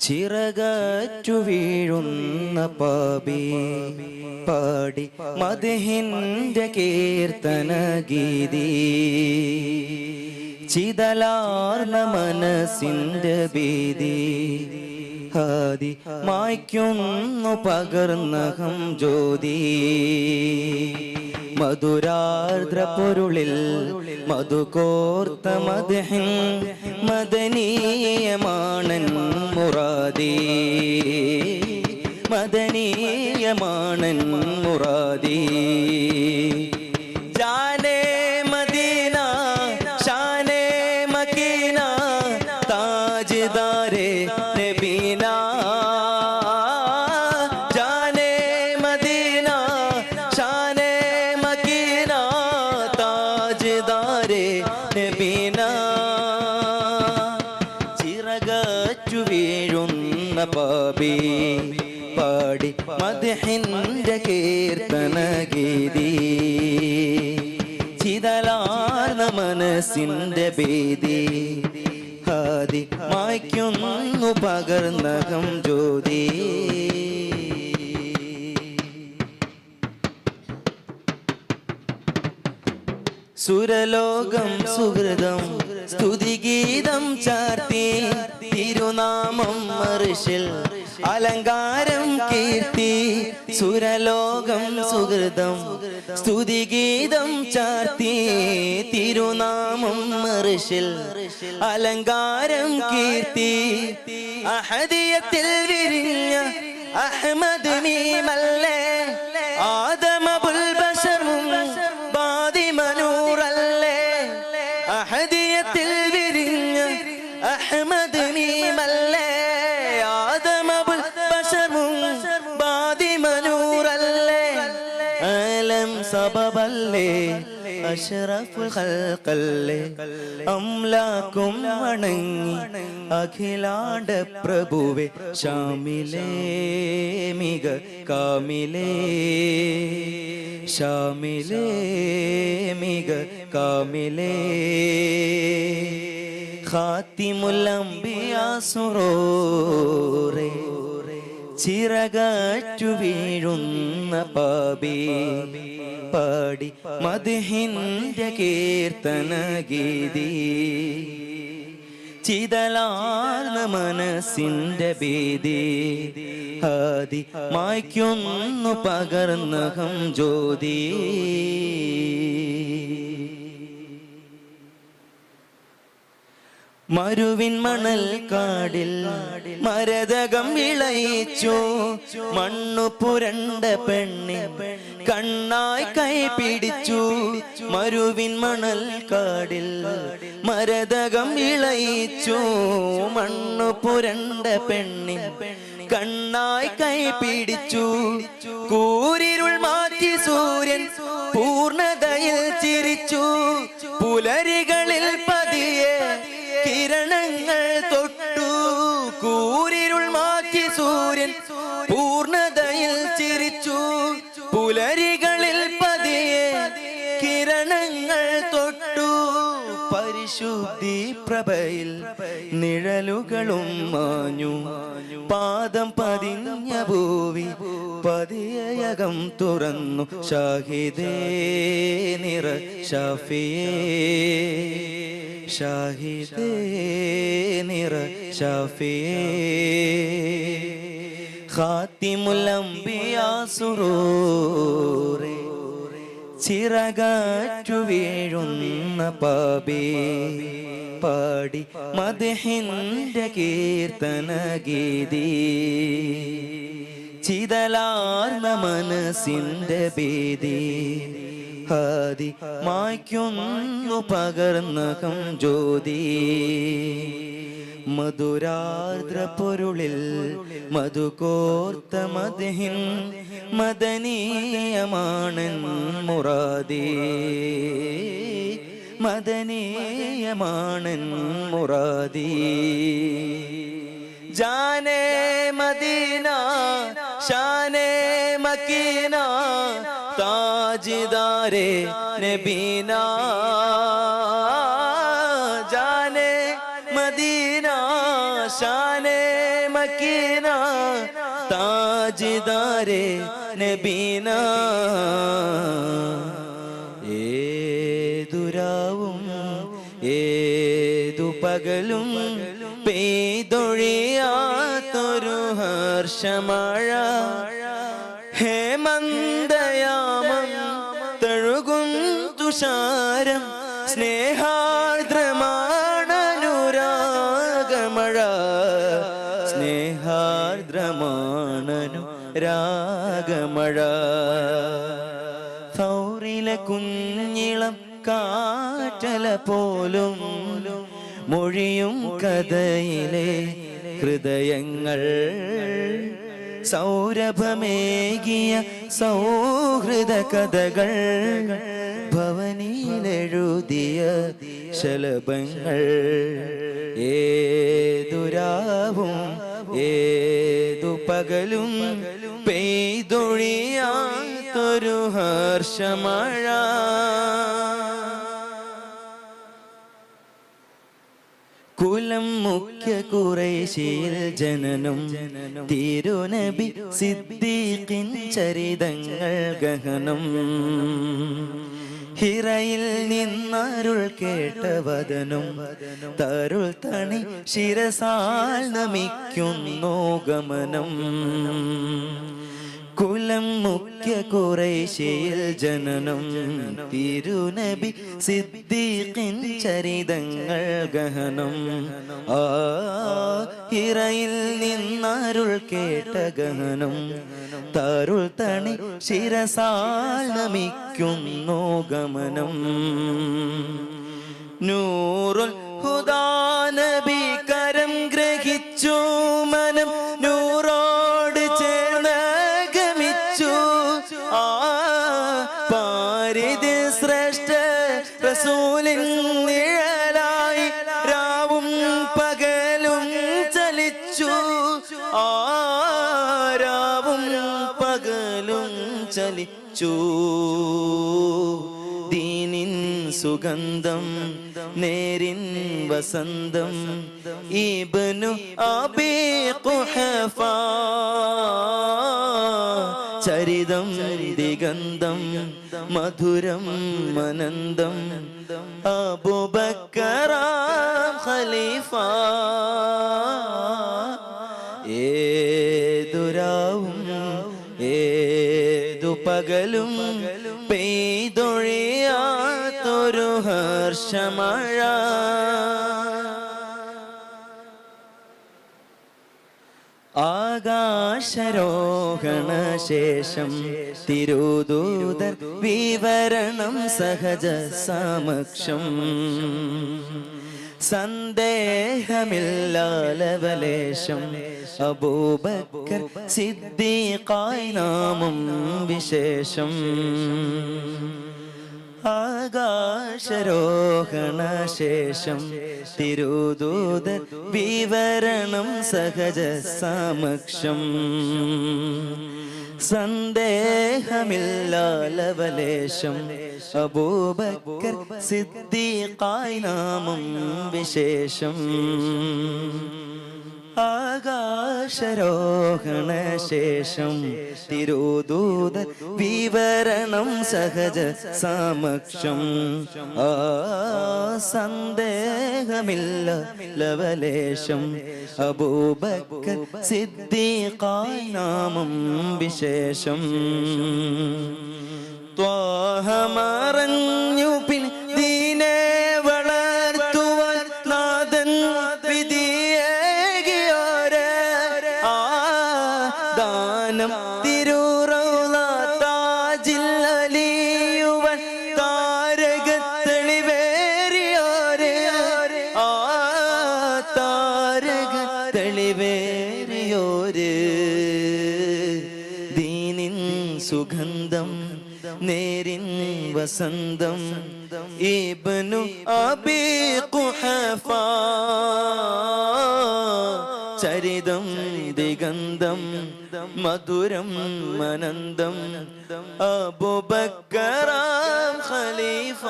ചിറകറ്റു വീഴുന്ന പാപി പാടി മധുഹിന്റെ കീർത്തന ഗീതി. ചിതലാർന്ന മനസിന്റെ ഭീതി ഹാദി മായ്ക്കുന്നു പകർന്നഹം ജ്യോതി. മധുരാർദ്ര പൊരുളിൽ മധുകോർത്ത മദഹിൻ മദനീയമാണൻ മുറാദി. മദനീയമാണൻ മുറാദി. ജാനേ മദീന ഷാനേ മക്കീന താജ്ദാരെ വീഴുന്ന പാപി പാടി മതിഹിന്റെ കീർത്തന ഗീതി. ചിതലാർന്ന മനസ്സിന്റെ ഭീതി ഹാദി മായ്ക്കുന്നു പകർന്നകം ജ്യോതി. സുരലോകം സുഹൃതം സ്തുതിഗീതം ചാർത്തി തിരുനാമം മറിഷിൽ അലങ്കാരം കീർത്തി സുരലോകം സുഹൃതം. സ്തുതിഗീതം ചാർത്തി തിരുനാമം മറിഷിൽ അലങ്കാരം കീർത്തി. അഹദിയത്തിൽ വിരിഞ്ഞ അഹമ്മദ് മീമല്ലേ ആദമ ബഷറും അഷ്റഫുൽ ഹൽക്കല്ലേ അംലാക്കും വണങ്ങി അഖിലാണ്ട പ്രഭുവെ ഷാമിലേ മിക കാമിലേ. ഷാമിലേ മിക കാമിലേ. ഖാത്തിമുലംബിയാ സുറോറേ. ചിറകാറ്റു വീഴുന്ന പാപി. പാടി മധുഹിന്റെ കീർത്തന ഗീതി. ചിതലാർന്ന മനസ്സിന്റെ ഭീതി. ഹാദി മായ്ക്കൊന്നു പകർന്നകം ജ്യോതി. മരുവിൻ മണൽ കാടിൽ മരതകം വിളയിച്ചു. മണ്ണു പുരണ്ട പെണ്ണി കണ്ണായി കൈ പിടിച്ചു. മരുവിൻ മണൽ കാടിൽ മരതകം വിളയിച്ചു. മണ്ണു പുരണ്ട പെണ്ണി കണ്ണായി കൈ പിടിച്ചു. കൂരിരുൾ മാറ്റി സൂര്യൻ പൂർണതയിൽ ചിരിച്ചു. പുലരികളിൽ പ്രഭയിൽ നിഴലുകളും മാഞ്ഞു. പാദം പതിഞ്ഞ ഭൂവി പതിയകം തുറന്നു. ഷാഹിദേ നിറ ഷാഫിയേ ഷാഹിദേ നിറ ഷാഫിയേ. ഖാത്തിമുലംബിയാ സുറൂറേ ചിറകാറ്റു വീഴുന്ന പാപി. പാടി മദഹിന്റെ കീർത്തന ഗീതി. ചിതലാർന്ന മനസ്സിന്റെ ഭീതി. ഹാദി മായ്ക്കുന്നു പകർന്നകം ജ്യോതി. മധുരാർദ്ര പൊരുളിൽ മധുകോർത്ത മതിഹിൻ മദനീയമാണൻ മുറാദി. മദനീയമാണൻ മുറാദി. ജാനേ മദീന ഷാനേ മക്കീന താജിദാരെ നബീന ജാനെ മദീന ഷാനേ മക്കീന താജിദാരെ നബീന. ഏതുരാവും ഏതു പകലും പെയ്തൊഴിയാത്തൊരു ഹർഷമഴ തുഷാരം സ്നേഹാർദ്രമാണനുരാഗമഴ. സ്നേഹാർദ്രമാണനു രാഗമഴ സൗറിലെ കുഞ്ഞിളം കാറ്റല പോലും മൊഴിയും കഥയിലെ ഹൃദയങ്ങൾ. സൗരഭമേകിയ സൗഹൃദ കഥകൾ ഭവനിയിലെഴുതിയ ശലഭങ്ങൾ ഏതുരാവും ഏതു പകലും പെയ്തൊഴിയാത്തൊരു ഹർഷമഴ. കുലം മുഖ്യ കുറേശിയിൽ ജനനം തിരുനബി സിദ്ദീഖിൻ ചരിതങ്ങൾ ഗഹനം. ഹിറയിൽ നിന്നരുൾ കേട്ട വദനം തരുൾ തണി ശിരസാൽ നമിക്കുന്നു ഗമനം. കുലം മുഖ്യ കുറേശയിൽ ജനനം. തിരുനബി സിദ്ദീഖിൻ ചരിതങ്ങൾ ഗഹനം. ആ ഹിറയിൽ നിന്നരുൾ കേട്ട ഗഹനം. തരുൾ തണി ശിരസാൽ നമിക്കുന്നു ഗമനം. നൂറുൽ ഹുദാനബി കരം പാരിത് ശ്രേഷ്ഠ റസൂലിൻ നിഴലായി രാവും പകലും ചലിച്ചു. ആ രാവും പകലും ചലിച്ചു. ദീനിൻ സുഗന്ധം നേരിൻ വസന്തം ഇബ്നു അബീ ഖുഹഫ. ചരിതം ദിഗന്ധം മധുരം അനന്തം അബുബക്കറാം ഖലീഫ. ഏതുരാവും ഏതു പകലും പെയ്തൊഴിയാത്തൊരു ഹർഷമഴ. ആകാശരോഹണ ശേഷം തിരുദൂതർ വിവരണം സഹജ സാമക്ഷം. സന്ദേഹമില്ലാലവലേശം. അബൂബക്കർ സിദ്ദീഖായി നാമം വിശേഷം. ആകാശരോഹണശേഷം തിരുദൂത വിവരണം സഹജ സമക്ഷം. സന്ദേഹമില്ലാലവലേശം. അബൂബക്കർ സിദ്ദീഖായി നാമം വിശേഷം. ആകാശരോഹണ ശേഷം തിരുദൂത വിവരണം സഹജ സമക്ഷം. ആ സന്ദേഹമില്ല ലവലേശം. അബൂബക്ക സിദ്ദീഖായി നാമം വിശേഷം. ത്വാഹമറഞ്ഞു താരകത്തെളിവേറിയോര് ദീനിൻ സുഗന്ധം നേരിൻ വസന്തം ഇബനു അബി കുഹഫ ചരിതം ദിഗന്ധം മധുരം മനന്തം അബുബക്കറാം ഖലീഫ.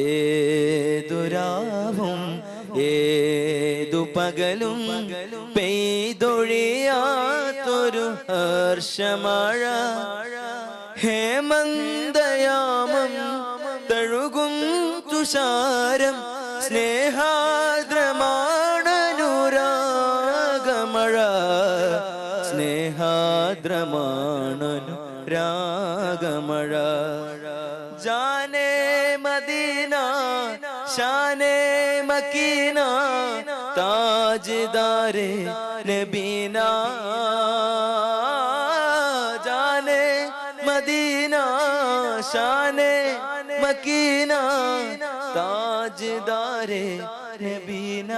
ഏതുരാ ഏതു പകലും പെയ്തൊഴിയാത്തൊരു ഹർഷമഴ. ഹേമന്തയാമം തഴുകും തുഷാരം സ്നേഹാദ്രമാണനുരാഗമഴ മക്കീന താജ്ദാരെ നബീന ജാനേ മദീന ഷാനേ മക്കീന താജ്ദാരെ നബീന